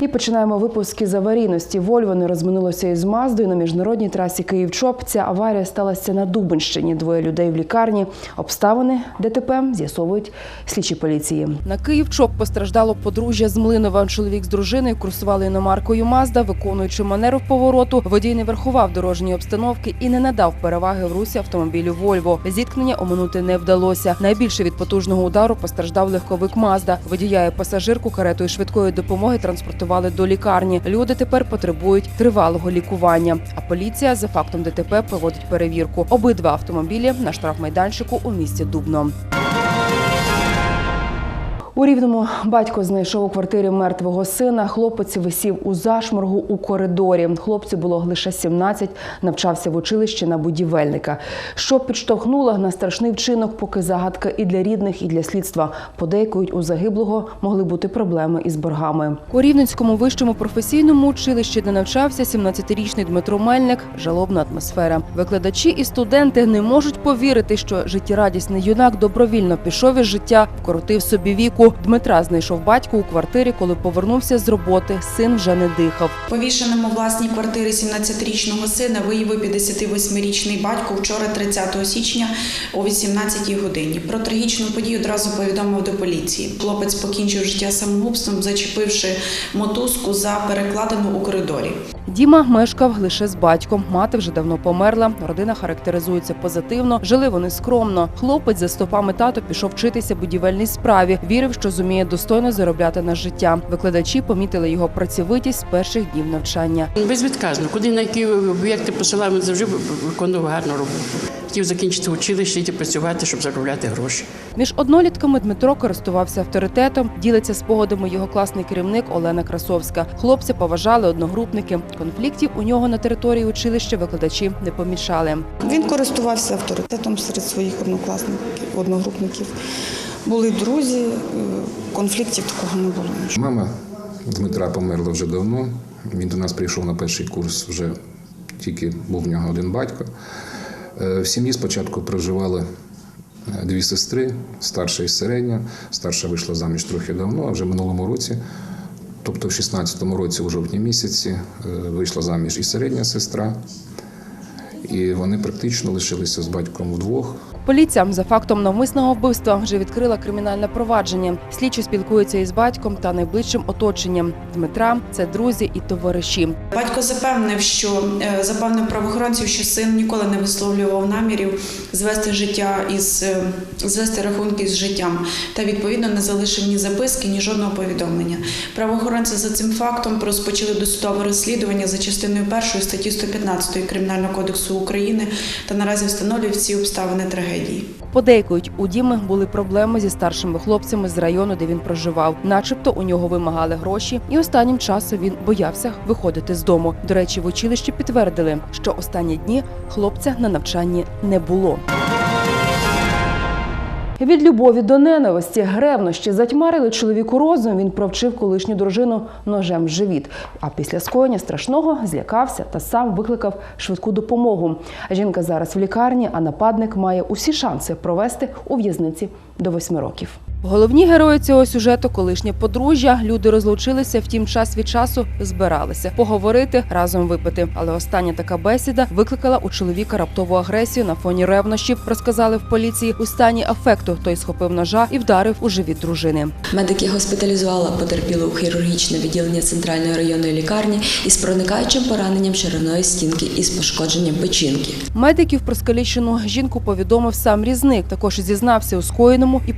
І починаємо випуск із аварійності. Вольво не розминулося із Маздою на міжнародній трасі Київ-Чоп. Ця аварія сталася на Дубенщині. Двоє людей в лікарні. Обставини ДТП з'ясовують слідчі поліції. На Київ-Чоп постраждало подружжя з Млинова. Чоловік з дружиною курсували іномаркою Мазда, виконуючи манеру в повороту. Водій не врахував дорожньої обстановки і не надав переваги в русі автомобілю Вольво. Зіткнення оминути не вдалося. Найбільше від потужного удару постраждав легковик Мазда. Водія і пасажирку каретою швидкої допомоги транспортували до лікарні. Люди тепер потребують тривалого лікування. А поліція за фактом ДТП проводить перевірку. Обидва автомобілі на штрафмайданчику у місті Дубно. У рівному батько знайшов у квартирі мертвого сина. Хлопець висів у зашморгу у коридорі. Хлопцю було лише 17, навчався в училищі на будівельника. Що підштовхнуло на страшний вчинок, поки загадка і для рідних, і для слідства. Подейкують у загиблого могли бути проблеми із боргами. У Рівненському вищому професійному училищі, де навчався 17-річний Дмитро Мельник, жалобна атмосфера. Викладачі і студенти не можуть повірити, що життєрадісний юнак добровільно пішов із життя, вкоротив собі віку. Дмитра знайшов батько у квартирі, коли повернувся з роботи. Син вже не дихав. Повішеному власній квартирі 17-річного сина виявив 58-річний батько вчора, 30 січня о 18 годині. Про трагічну подію одразу повідомив до поліції. Хлопець покінчив життя самогубством, зачепивши мотузку за перекладину у коридорі. Діма мешкав лише з батьком. Мати вже давно померла. Родина характеризується позитивно. Жили вони скромно. Хлопець за стопами тато пішов вчитися будівельній справі. Вірив, що зуміє достойно заробляти на життя. Викладачі помітили його працьовитість з перших днів навчання. Безвідказно, куди на які об'єкти посилаємо, завжди виконував гарну роботу. Хотів закінчити училище, йти працювати, щоб заробляти гроші. Між однолітками Дмитро користувався авторитетом. Ділиться спогадами його класний керівник Олена Красовська. Хлопця поважали одногрупники. Конфліктів у нього на території училища викладачі не помічали. Він користувався авторитетом серед своїх однокласників, одногрупників. Були друзі, е, конфліктів такого не було. Мама Дмитра померла вже давно. Він до нас прийшов на перший курс, вже тільки був в нього один батько. Е, В сім'ї спочатку проживали е, дві сестри, старша і середня. Старша вийшла заміж трохи давно, а вже минулому році, тобто в 16-му році, у жовтні місяці, е, вийшла заміж і середня сестра. І вони практично лишилися з батьком вдвох. Поліція за фактом навмисного вбивства вже відкрила кримінальне провадження. Слідчі спілкуються із батьком та найближчим оточенням. Дмитра це друзі і товариші. Батько запевнив, що е, запевнив правоохоронців, що син ніколи не висловлював намірів звести життя із е, звести рахунки з життям та відповідно не залишив ні записки, ні жодного повідомлення. Правоохоронці за цим фактом розпочали досудове розслідування за частиною першої статті 115 Кримінального кодексу України та наразі встановлюють всі обставини трагедії. Подейкують, у Діми були проблеми зі старшими хлопцями з району, де він проживав. Начебто у нього вимагали гроші, і останнім часом він боявся виходити з дому. До речі, в училищі підтвердили, що останні дні хлопця на навчанні не було. Від любові до ненависті гревнощі затьмарили чоловіку розум. Він провчив колишню дружину ножем в живіт. А після скоєння страшного злякався та сам викликав швидку допомогу. Жінка зараз в лікарні, а нападник має усі шанси провести у в'язниці до восьми років. Головні герої цього сюжету колишнє подружжя. Люди розлучилися, втім, час від часу збиралися поговорити разом випити. Але остання така бесіда викликала у чоловіка раптову агресію на фоні ревнощів. Розказали в поліції у стані афекту. Той схопив ножа і вдарив у живіт дружини. Медики госпіталізували потерпілу у хірургічне відділення центральної районної лікарні із проникаючим пораненням черевної стінки із пошкодженням печінки. Медиків про скалічену жінку повідомив сам різник. Також зізнався у скоєному і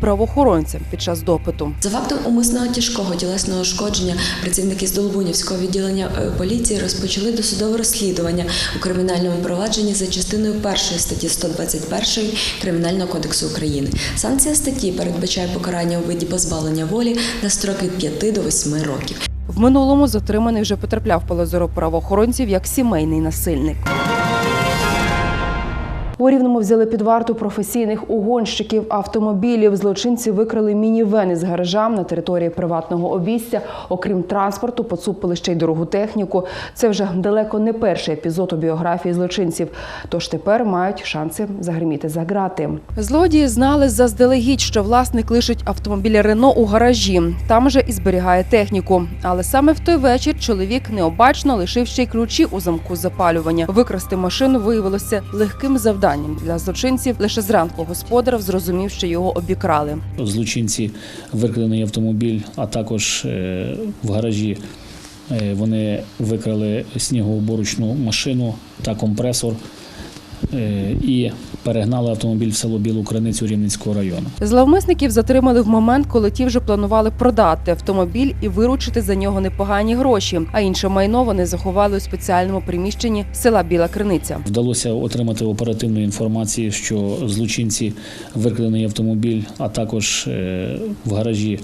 правоохоронцям під час допиту. За фактом умисного тяжкого тілесного ушкодження працівники з Долбунівського відділення е, поліції розпочали досудове розслідування у кримінальному провадженні за частиною першої статті 121 Кримінального кодексу України. Санкція статті передбачає покарання у виді позбавлення волі на строки від 5 до 8 років. В минулому затриманий вже потрапляв в поле зору правоохоронців як сімейний насильник. У Рівному взяли під варту професійних угонщиків автомобілів. Злочинці викрили мінівени з гаражам на території приватного обійстя. Окрім транспорту, поцупили ще й дорогу техніку. Це вже далеко не перший епізод у біографії злочинців. Тож тепер мають шанси загриміти за грати. Злодії знали заздалегідь, що власник лишить автомобіль Рено у гаражі. Там же і зберігає техніку. Але саме в той вечір чоловік необачно лишив ще й ключі у замку запалювання. Викрасти машину виявилося легким завданням для злочинців. Лише зранку господар зрозумів, що його обікрали. Злочинці викрадений автомобіль, а також е, в гаражі е, вони викрали снігоуборочну машину та компресор і перегнали автомобіль в село Білу Криницю Рівненського району. Зловмисників затримали в момент, коли ті вже планували продати автомобіль і виручити за нього непогані гроші. А інше майно вони заховали у спеціальному приміщенні села Біла Криниця. Вдалося отримати оперативну інформацію, що злочинці викрадений автомобіль, а також е, в гаражі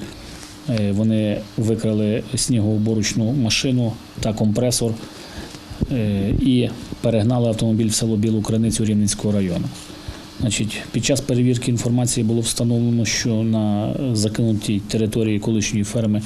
е, вони викрали снігоуборочну машину та компресор і перегнали автомобіль в село Білу Криницю Рівненського району. Значить, під час перевірки інформації було встановлено, що на закинутій території колишньої ферми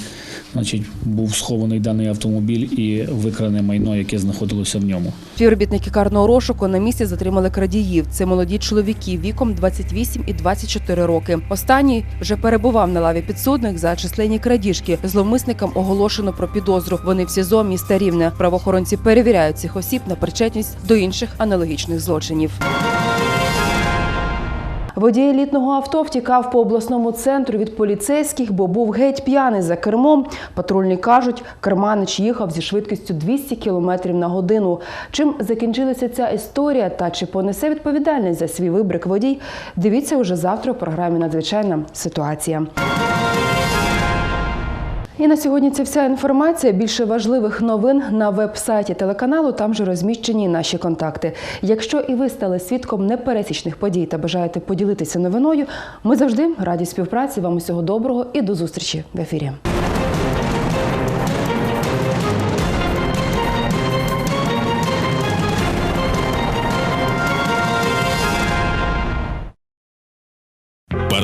значить, був схований даний автомобіль і викране майно, яке знаходилося в ньому. Співробітники карного розшуку на місці затримали крадіїв. Це молоді чоловіки віком 28 і 24 роки. Останній вже перебував на лаві підсудних за численні крадіжки. Зловмисникам оголошено про підозру. Вони в СІЗО міста Рівне. Правоохоронці перевіряють цих осіб на причетність до інших аналогічних злочинів. Водій елітного авто втікав по обласному центру від поліцейських, бо був геть п'яний за кермом. Патрульні кажуть, керманич їхав зі швидкістю 200 км на годину. Чим закінчилася ця історія та чи понесе відповідальність за свій вибрик водій? Дивіться уже завтра у програмі Надзвичайна ситуація. На сьогодні це вся інформація. Більше важливих новин на веб-сайті телеканалу. Там же розміщені наші контакти. Якщо і ви стали свідком непересічних подій та бажаєте поділитися новиною, ми завжди раді співпраці. Вам усього доброго і до зустрічі в ефірі.